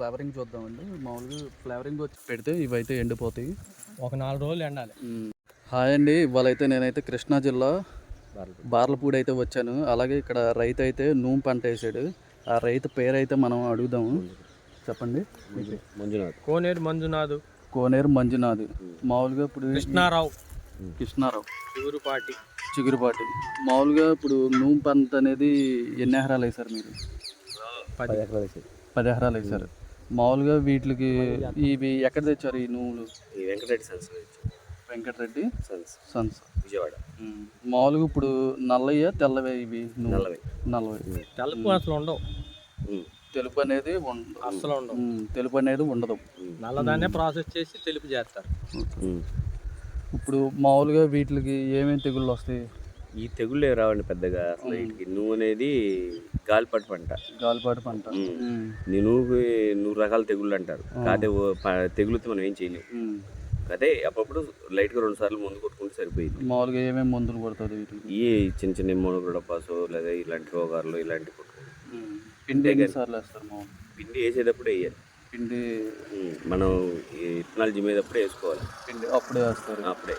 Flavouring చూద్దామండి. మామూలుగా flavouring వచ్చి పెడితే ఇవైతే ఎండిపోతాయి. ఒక నాలుగు రోజులు ఎండాలి. హాయ్ అండి ఇవాళైతే నేనైతే కృష్ణా జిల్లా బార్లపూడి అయితే వచ్చాను. అలాగే ఇక్కడ రైతు అయితే నూనె పంట వేసాడు. ఆ రైతు పేరు అయితే మనం అడుగుదాము చెప్పండి. మంజునాథ్. కోనేరు మంజునాథ్. కోనేరు మంజునాథ్. మామూలుగా ఇప్పుడు కృష్ణారావు. కృష్ణారావు. చిగురుపాటి. చిగురుపాటి. మామూలుగా ఇప్పుడు నూనె పంట అనేది ఎన్ని ఎకరాలు వేశారు మీరు? పది. ఎకరాలు వేసాడు పది ఎకరాలు వేశారు. మామూలుగా వీటికి ఇవి ఎక్కడ తెచ్చారు ఈ నువ్వులు ఈ Venkata Reddy sons Venkata Reddy sons. Sons. Vijayawada. మామూలుగా ఇప్పుడు నల్లయ్య తెల్లవే ఇవి నల్లవి. నల్లవి. తెలుపు అసలు ఉండవు. తెలుపు అనేది ఉండదు. అసలు ఉండవు. ఉమ్, తెలుపు అనేది ఉండదు. నల్లదాన్నే ప్రాసెస్ చేసి తెలుపు చేస్తారు. ఇప్పుడు మామూలుగా వీటికి ఏమేమి తెగుళ్ళు వస్తాయి? ఈ తెగుళ్ళు రావండి పెద్దగా. అసలు వీటికి నువ్వు అనేది గాలిపట్టు పంట. గాలిపాటి పంట. ఉమ్. ఉమ్, నీ నువ్వుకి నూరు రకాల తెగుళ్ళు అంటారు. కాదే తెగులుతో మనం ఏం చేయలేము. అదే అప్పుడప్పుడు లైట్గా రెండు సార్లు ముందు కొట్టుకుంటే సరిపోయింది. మామూలుగా ఏమేమి మందులు కొడుతుంది వీటికి? ఈ చిన్న చిన్న మోనోగ్రడపాసు లేదా ఇలాంటి రోగాలు ఇలాంటి కొట్టుకుంటాం ఉమ్. పిండి ఎన్నిసార్లు వేస్తారు పిండి వేసేటప్పుడు వేయాలి. పిండి. మనం ఈ విత్తనాలు జిమ్మేటప్పుడు వేసుకోవాలి. పిండి అప్పుడే వేస్తారు. అప్పుడే.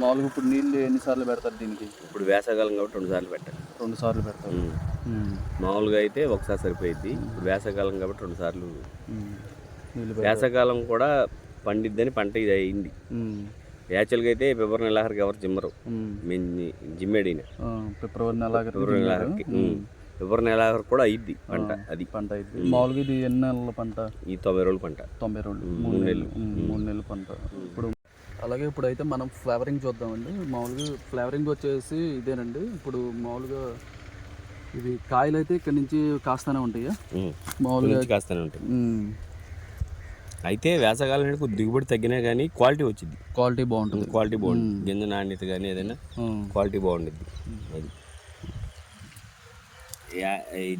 మామూలుగా ఇప్పుడు నీళ్ళు ఎన్నిసార్లు పెడతారు దీనికి? ఇప్పుడు వేసవకాలం కాబట్టి రెండు సార్లు పెట్టాలి. రెండు సార్లు పెడతారు. ఉమ్. మామూలుగా అయితే ఒకసారి సరిపోయిద్ది. ఇప్పుడు వేసవకాలం కాబట్టి రెండు సార్లు వేసవకాలం కూడా పండిద్దని పంట ఇది అయింది. యాక్చువల్గా అయితే ఫిబ్రవరి నెలాఖరికి ఎవరు జిమ్మరు. మేము జిమ్మేడిన ఫిబ్రవరి నెల ఫిబ్రవరి నెలాఖరికి ఫిబ్రవరి నెలాఖరు కూడా అయింది పంట అది. పంట అయితే మామూలుగా ఇది ఎన్ని నెలల పంట? ఈ తొంభై రోజుల పంట. తొంభై రెండు ఉమ్, మూడు నెలలు. మూడు నెలల పంట. ఇప్పుడు అలాగే ఇప్పుడు అయితే మనం ఫ్లేవరింగ్ చూద్దామండి. మామూలుగా ఫ్లేవరింగ్ వచ్చేసి ఇదేనండి. ఇప్పుడు మామూలుగా ఇవి కాయలు అయితే ఇక్కడ నుంచి కాస్తానే ఉంటాయా. మామూలుగా కాస్తూనే ఉమ్, అయితే వేసవకాలం కొద్ది దిగుబడి తగ్గినా కానీ క్వాలిటీ వచ్చింది క్వాలిటీ బాగుంటుంది. క్వాలిటీ బాగుంటుంది. గింజ నాణ్యత కానీ ఏదైనా క్వాలిటీ బాగుంటుంది అది.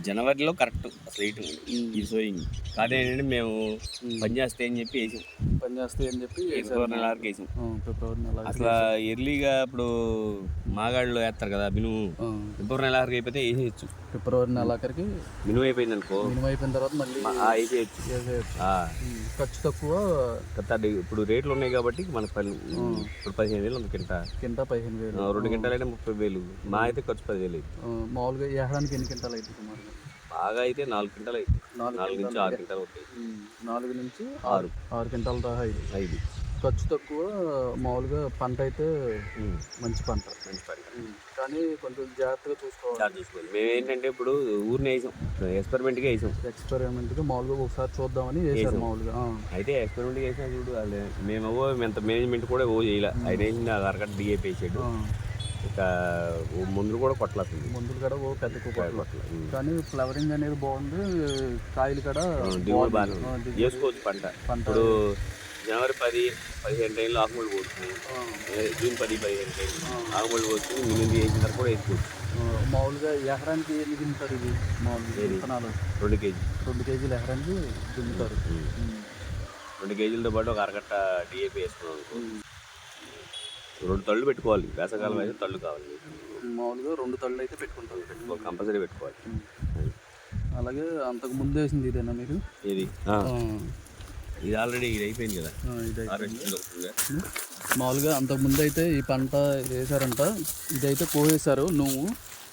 జనవరిలో కరెక్ట్ అసలు ఇటు ఈ సోయింగ్. కాదే ఏంటంటే మేము పని చేస్తే అని చెప్పి వేసాం. అని చెప్పి వేసారు. ఫిబ్రవరి వేసాం. నెల అసలు ఎర్లీగా ఇప్పుడు మాగాళ్ళు వేస్తారు కదా మినుము ఫిబ్రవరి నెలాఖరికి అయిపోతే వేసేయచ్చు. ఫిబ్రవరి నెలాఖరికి మినుము అయిపోయింది అనుకో. మినిమం అయిపోయిన తర్వాత మళ్ళీ వేసేయచ్చు. వేసేయచ్చు. ఖర్చు తక్కువ ఇప్పుడు రేట్లు ఉన్నాయి కాబట్టి మన పని ఇప్పుడు పదిహేను వేలు ఉంది కింట. కింద పదిహేను వేలు. రెండు గంటలైనా ముప్పై వేలు. మా అయితే ఖర్చు పదివేలు అయింది ఆ, మామూలుగా ఎకరానికి ఎన్ని క్వింటాలు అయితే బాగా అయితే నాలుగు గంటలు అవుతుంది నాలుగు నుంచి ఆరు గంటలు అవుతాయి. నాలుగు నుంచి ఆరు. ఆరు క్వింటాల దాకా ఇది ఐదు. ఖర్చు తక్కువ మామూలుగా పంట అయితే. మంచి పంట. మంచి పంట. కానీ కొంచెం జాగ్రత్తగా చూసుకోవాలి. చూసుకోవాలి. మేము ఏంటంటే ఇప్పుడు ఊరిని వేసాం. ఎక్స్పెరిమెంట్గా వేసాం. ఎక్స్పెరిమెంట్గా మామూలుగా ఒకసారి చూద్దామని వేసారు మామూలుగా. అయితే ఎక్స్పెరిమెంట్గా వేసినా చూడు వాళ్ళు మేము ఎంత మేనేజ్మెంట్ కూడా ఓ చేయలే. ఆయన వేసింది అది అరగంట డిఏపి వేసాడు. ఇక మందులు కూడా కొట్టలేదు మందులు కూడా ఓ పెద్ద కుప్పట్లు కానీ ఫ్లవరింగ్ అనేది బాగుంది కాయలు కూడా దిగుబడి బాగుంది. దిగుబడి. వేసుకోవచ్చు పంట. ఇప్పుడు జనవరి పది పదిహేను టైంలో ఆకుమూలు పోతుంది. జూన్ పది పదిహేను టైం ఆకుమూలు పోతుంది మినిమం వేసిన తర్వాత కూడా వేసుకోవచ్చు. మామూలుగా ఎకరానికి ఎన్ని దింపుతారు ఇది మామూలుగా? విత్తనాలు? రెండు కేజీ రెండు కేజీలు ఎకరానికి ఉమ్. రెండు కేజీలతో పాటు ఒక అరగట్ట డిఏపి వేసుకున్నాం రెండు తళ్ళు పెట్టుకోవాలి. వేసవకాలం అయితే తళ్ళు కావాలి. మామూలుగా రెండు తళ్ళు అయితే పెట్టుకుంటారు పెట్టుకో కంపల్సరీ పెట్టుకోవాలి. అలాగే అంతకు ముందు వేసింది ఇదేనా మీరు ఇది. ఇది ఆల్రెడీ ఇది అయిపోయింది కదా. మామూలుగా అంతకు ముందు అయితే ఈ పంట వేసారంట ఇదైతే కోసేశారు నువ్వు.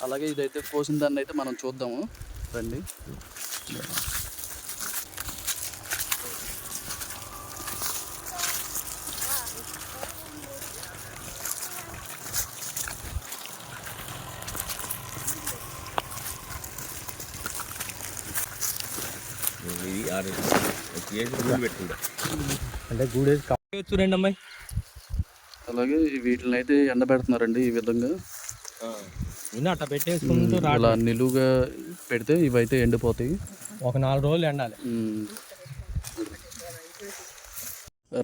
అలాగే ఇదైతే కోసిన దాన్ని అయితే మనం చూద్దాము. రండి ఇది ఆరు ఒక కేజీ ముందు పెట్టుకుంటా అంటే చూడండి అమ్మాయి? అలాగే వీటిని అయితే ఎండబెడుతున్నారండి ఈ విధంగా. అట్లా పెట్టేసుకుంటూ ఇలా నిలువుగా పెడితే ఇవైతే ఎండిపోతాయి. ఒక నాలుగు రోజులు ఎండాలి.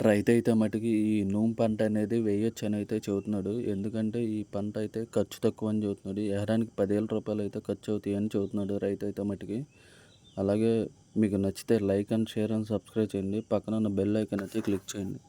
రైతు అయితే మటుకి ఈ నూనె పంట అనేది వేయొచ్చు అని అయితే చెబుతున్నాడు. ఎందుకంటే ఈ పంట అయితే ఖర్చు తక్కువ అని చెబుతున్నాడు. ఎకరానికి పదివేల రూపాయలు అయితే ఖర్చు అవుతాయి అని చెబుతున్నాడు రైతు అయితే మటుకి. అలాగే మీకు నచ్చితే like and share and subscribe చేయండి. పక్కన ఉన్న బెల్ ఐకాన్ అయితే క్లిక్ చేయండి.